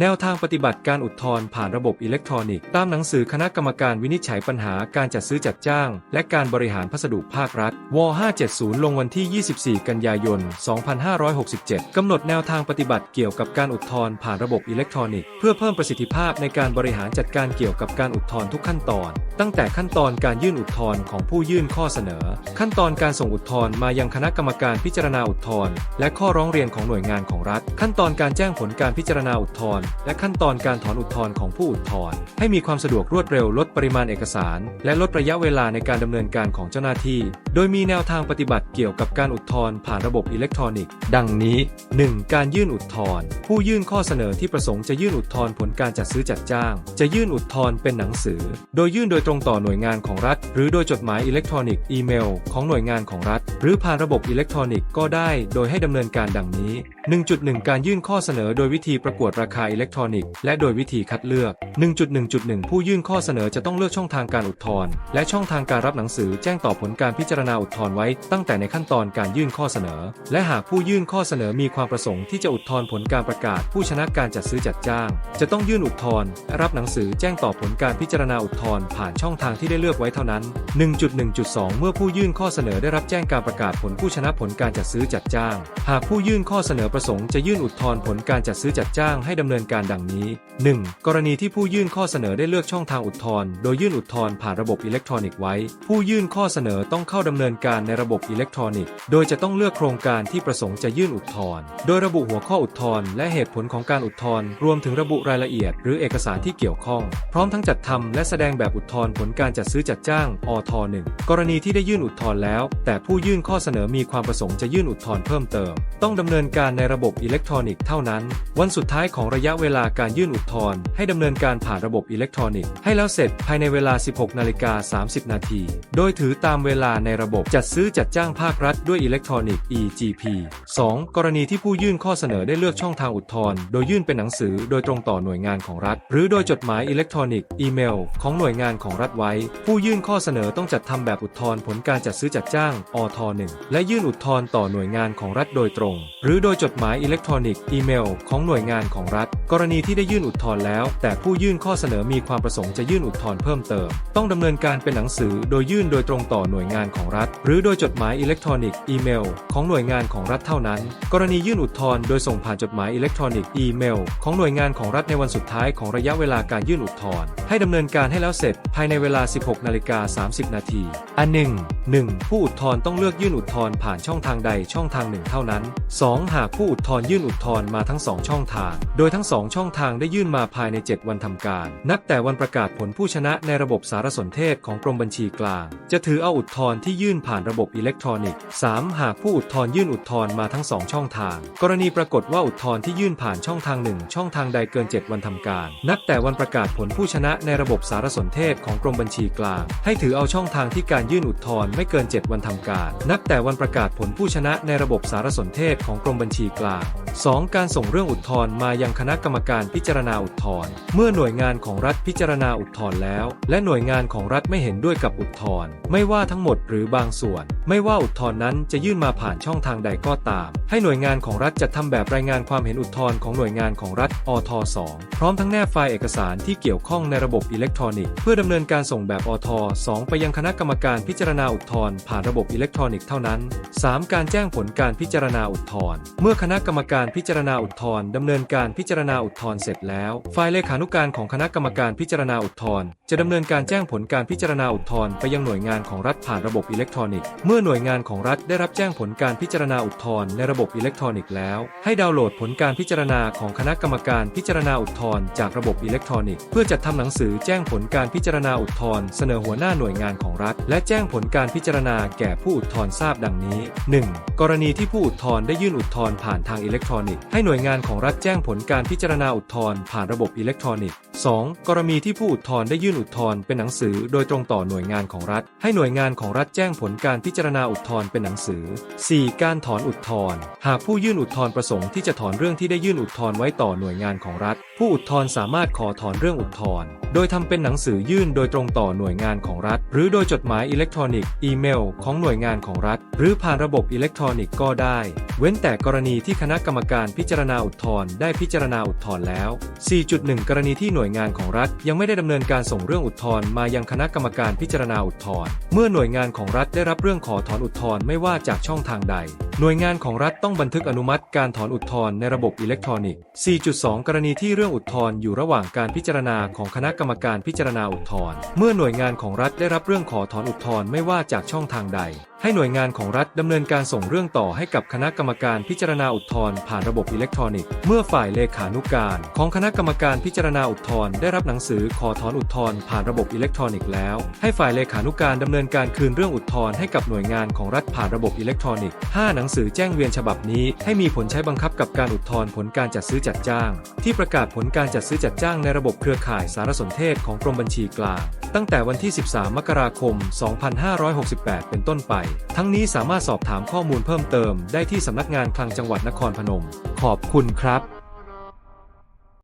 แนวทางปฏิบัติการอุทธรณ์ผ่านระบบอิเล็กทรอนิกส์ตามหนังสือคณะกรรมการวินิจฉัยปัญหาการจัดซื้อจัดจ้าง และการบริหารพัสดุภาครัฐ ว 570 ลงวันที่ 24 กันยายน 2567 กำหนดแนวทางปฏิบัติเกี่ยวกับการอุทธรณ์ผ่านระบบอิเล็กทรอนิกส์เพื่อเพิ่มประสิทธิภาพในการบริหารจัดการเกี่ยวกับการอุทธรณ์ทุกขั้นตอน ตั้งแต่ขั้นตอนการยื่นอุทธรณ์ของผู้ยื่นข้อเสนอ ขั้นตอนการส่งอุทธรณ์มายังคณะกรรมการพิจารณาอุทธรณ์และข้อร้องเรียนของหน่วยงานของรัฐ ขั้นตอนการแจ้งผลการพิจารณาอุทธรณ์และขั้นตอนการถอนอุทธรณ์ของผู้อุทธรณ์ให้มีความสะดวกรวดเร็วลดปริมาณเอกสาร และลดระยะเวลาในการดำเนินการของเจ้าหน้าที่ โดยมีแนวทางปฏิบัติเกี่ยวกับการอุทธรณ์ผ่านระบบอิเล็กทรอนิกส์ ดังนี้ 1. การยื่นอุทธรณ์ผู้ยื่นข้อเสนอที่ประสงค์จะยื่นอุทธรณ์ผลการจัดซื้อจัดจ้าง จะยื่นอุทธรณ์เป็นหนังสือ โดยยื่นโดยตรงต่อหน่วยงานของรัฐ หรือโดยจดหมายอิเล็กทรอนิกส์อีเมล ของหน่วยงานของรัฐ หรือผ่านระบบอิเล็กทรอนิกส์ก็ได้ โดยให้ดำเนินการดังนี้ 1.1 การยื่นข้อเสนอโดยวิธีประกวดราคาอิเล็กทรอนิกส์และโดยวิธีคัดเลือก 1.1.1 ผู้ยื่นข้อเสนอจะต้องเลือกช่องทางการอุทธรณ์และช่องทางการรับหนังสือแจ้งต่อผลการพิจารณาอุทธรณ์ไว้ตั้งแต่ในขั้นตอนการยื่นข้อเสนอ และหากผู้ยื่นข้อเสนอมีความประสงค์ที่จะอุทธรณ์ผลการประกาศ ผู้ชนะการจัดซื้อจัดจ้าง จะต้องยื่นอุทธรณ์รับหนังสือแจ้งต่อผลการพิจารณาอุทธรณ์ผ่านช่องทางที่ได้เลือกไว้เท่านั้น 1.1.2 เมื่อผู้ยื่นข้อเสนอได้รับแจ้งการประกาศผลผู้ชนะผลการจัดซื้อจัดจ้าง หากผู้ยื่นข้อเสนอประสงค์จะยื่นอุทธรณ์ผลการจัดซื้อจัดจ้างให้ดำเนินการดังนี้ 1. กรณีที่ผู้ยื่นข้อเสนอได้เลือกช่องทางอุทธรณ์โดยยื่นอุทธรณ์ผ่านระบบอิเล็กทรอนิกส์ไว้ ผู้ยื่นข้อเสนอต้องเข้าดำเนินการในระบบอิเล็กทรอนิกส์โดยจะต้องเลือกโครงการที่ประสงค์จะยื่นอุทธรณ์โดยระบุหัวข้ออุทธรณ์และเหตุผลของการอุทธรณ์รวมถึงระบุรายละเอียด หรือเอกสารที่เกี่ยวข้อง พร้อมทั้งจัดทำและแสดงแบบอุทธรณ์ผลการจัดซื้อจัดจ้างอท1กรณีที่ได้ยื่นอุทธรณ์แล้ว แต่ผู้ยื่นข้อเสนอมีความประสงค์จะยื่นอุทธรณ์เพิ่มเติม ต้องดำเนินการในระบบอิเล็กทรอนิกส์เท่านั้น วันสุดท้ายของระยะะเวลาการยื่นอุทธรณ์ให้ดำเนินการผ่านระบบอิเล็กทรอนิกส์ให้แล้วเสร็จภายในเวลา 16 นาฬิกา 30 นาที โดยถือตามเวลาในระบบจัดซื้อจัดจ้างภาครัฐด้วยอิเล็กทรอนิกส์ EGP 2. กรณีที่ผู้ยื่นข้อเสนอได้เลือกช่องทางอุทธรณ์โดยยื่นเป็นหนังสือโดยตรงต่อหน่วยงานของรัฐ หรือโดยจดหมายอิเล็กทรอนิกส์อีเมล ของหน่วยงานของรัฐไว้ ผู้ยื่นข้อเสนอต้องจัดทำแบบอุทธรณ์ผลการจัดซื้อจัดจ้างอท1และยื่นอุทธรณ์ต่อหน่วยงานของรัฐโดยตรง หรือโดยจดหมายอิเล็กทรอนิกส์อีเมล ของหน่วยงานของรัฐกรณีที่ได้ยื่นอุทธรณ์แล้ว แต่ผู้ยื่นข้อเสนอมีความประสงค์จะยื่นอุทธรณ์เพิ่มเติม ต้องดำเนินการเป็นหนังสือโดยยื่นโดยตรงต่อหน่วยงานของรัฐ หรือโดยจดหมายอิเล็กทรอนิกส์อีเมล ของหน่วยงานของรัฐเท่านั้น กรณียื่นอุทธรณ์โดยส่งผ่านจดหมายอิเล็กทรอนิกส์อีเมล ของหน่วยงานของรัฐในวันสุดท้ายของระยะเวลาการยื่นอุทธรณ์ให้ดำเนินการให้แล้วเสร็จ ภายในเวลา 16นาฬิกา30 นาทีอันหนึ่ง 1. ผู้อุทธรณ์ต้องเลือกยื่นอุทธรณ์ผ่านช่องทางใดช่องทางหนึ่งเท่านั้น 2. หากผู้อุทธรณ์ยื่นอุทธรณ์มาทั้ง 2 ช่องทาง โดยทั้ง2 ช่องทางได้ยื่นมาภายใน 7 วันทำการ นับแต่วันประกาศผลผู้ชนะในระบบสารสนเทศของกรมบัญชีกลาง จะถือเอาอุทธรณ์ที่ยื่นผ่านระบบอิเล็กทรอนิกส์ 3. หากผู้อุทธรณ์ยื่นอุทธรณ์มาทั้ง 2 ช่องทาง กรณีปรากฏว่าอุทธรณ์ที่ยื่นผ่านช่องทางหนึ่งช่องทางใดเกิน 7 วันทำการ นับแต่วันประกาศผลผู้ชนะในระบบสารสนเทศของกรมบัญชีกลาง ให้ถือเอาช่องทางที่การยื่นอุทธรณ์ไม่เกิน 7 วันทำการ นับแต่วันประกาศผลผู้ชนะในระบบสารสนเทศของกรมบัญชีกลาง 2. การส่งเรื่องอุทธรณ์มายังคณะกรรมการพิจารณาอุทธรณ์เมื่อหน่วยงานของรัฐพิจารณาอุทธรณ์แล้ว และหน่วยงานของรัฐไม่เห็นด้วยกับอุทธรณ์ไม่ว่าทั้งหมดหรือบางส่วน ไม่ว่าอุทธรณ์นั้นจะยื่นมาผ่านช่องทางใดก็ตาม ให้หน่วยงานของรัฐจัดทำแบบรายงานความเห็นอุทธรณ์ของหน่วยงานของรัฐอท2พร้อมทั้งแนบไฟล์เอกสารที่เกี่ยวข้องในระบบอิเล็กทรอนิกส์เพื่อดำเนินการส่งแบบอท2ไปยังคณะกรรมการพิจารณาอุทธรณ์ผ่านระบบอิเล็กทรอนิกส์เท่านั้น 3. การแจ้งผลการพิจารณาอุทธรณ์เมื่อคณะกรรมการพิจารณาอุทธรณ์ดำเนินการพิจารณาอุทธรณ์เสร็จแล้วฝ่ายเลขานุการของคณะกรรมการพิจารณาอุทธรณ์จะดำเนินการแจ้งผลการพิจารณาอุทธรณ์ไปยังหน่วยงานของรัฐผ่านระบบอิเล็กทรอนิกส์เมื่อหน่วยงานของรัฐได้รับแจ้งผลการพิจารณาอุทธรณ์ในระบบอิเล็กทรอนิกส์แล้ว ให้ดาวน์โหลดผลการพิจารณาของคณะกรรมการพิจารณาอุทธรณ์จากระบบอิเล็กทรอนิกส์เพื่อจัดทำหนังสือแจ้งผลการพิจารณาอุทธรณ์เสนอหัวหน้าหน่วยงานของรัฐ และแจ้งผลการพิจารณาแก่ผู้อุทธรณ์ทราบดังนี้ 1. กรณีที่ผู้อุทธรณ์ได้ยื่นอุทธรณ์ผ่านทางอิเล็กทรอนิกส์ให้หน่วยงานของรัฐแจ้งผลการพิจารณาอุทธรณ์ผ่านระบบอิเล็กทรอนิกส์ 2. กรณีที่ผู้อุทธรณ์ได้ยื่นอุทธรณ์เป็นหนังสือโดยตรงต่อหน่วยงานของรัฐ ให้หน่วยงานของรัฐแจ้งผลการพิจารณาอุทธรณ์เป็นหนังสือ 4. การถอนอุทธรณ์หากผู้ยื่นอุทธรณ์ประสงค์ที่จะถอนเรื่องที่ได้ยื่นอุทธรณ์ไว้ต่อหน่วยงานของรัฐ ผู้อุทธรณ์สามารถขอถอนเรื่องอุทธรณ์โดยทำเป็นหนังสือยื่นโดยดยตรงต่อหน่วยงานของรัฐ หรือโดยจดหมายอิเล็กทรอนิกส์อีเมล ของหน่วยงานของรัฐ หรือผ่านระบบอิเล็กทรอนิกส์ก็ได้ เว้นแต่กรณีที่คณะกรรมการพิจารณาอุทธรณ์ได้พิจารณาอุทธรณ์แล้ว 4.1 กรณีที่หน่วยงานของรัฐยังไม่ได้ดำเนินการส่งเรื่องอุทธรณ์มายังคณะกรรมการพิจารณาอุทธรณ์เมื่อหน่วยงานของรัฐได้รับเรื่องขอถอนอุทธรณ์ไม่ว่าจากช่องทางใด หน่วยงานของรัฐต้องบันทึกอนุมัติการถอนอุทธรณ์ในระบบอิเล็กทรอนิกส์ 4.2 กรณีที่เรื่องอุทธรณ์อยู่ระหว่างการพิจารณาของคณะกรรมการพิจารณาอุทธรณ์เมื่อหน่วยงานของรัฐได้รับเรื่องขอถอนอุทธรณ์ไม่ว่าจากช่องทางใด ให้หน่วยงานของรัฐดำเนินการส่งเรื่องต่อให้กับคณะกรรมการพิจารณาอุทธรณ์ผ่านระบบอิเล็กทรอนิกส์เมื่อฝ่ายเลขานุการของคณะกรรมการพิจารณาอุทธรณ์ได้รับหนังสือขอถอนอุทธรณ์ผ่านระบบอิเล็กทรอนิกส์แล้ว ให้ฝ่ายเลขานุการดำเนินการคืนเรื่องอุทธรณ์ให้กับหน่วยงานของรัฐผ่านระบบอิเล็กทรอนิกส์ 5 หนังสือแจ้งเวียนฉบับนี้ให้มีผลใช้บังคับกับการอุทธรณ์ผลการจัดซื้อจัดจ้าง ที่ประกาศผลการจัดซื้อจัดจ้างในระบบเครือข่ายสารสนเทศของกรมบัญชีกลางตั้งแต่วันที่ 13 มกราคม 2568 เป็นต้นไปทั้งนี้สามารถสอบถามข้อมูลเพิ่มเติมได้ที่สำนักงานคลังจังหวัดนครพนม ขอบคุณครับ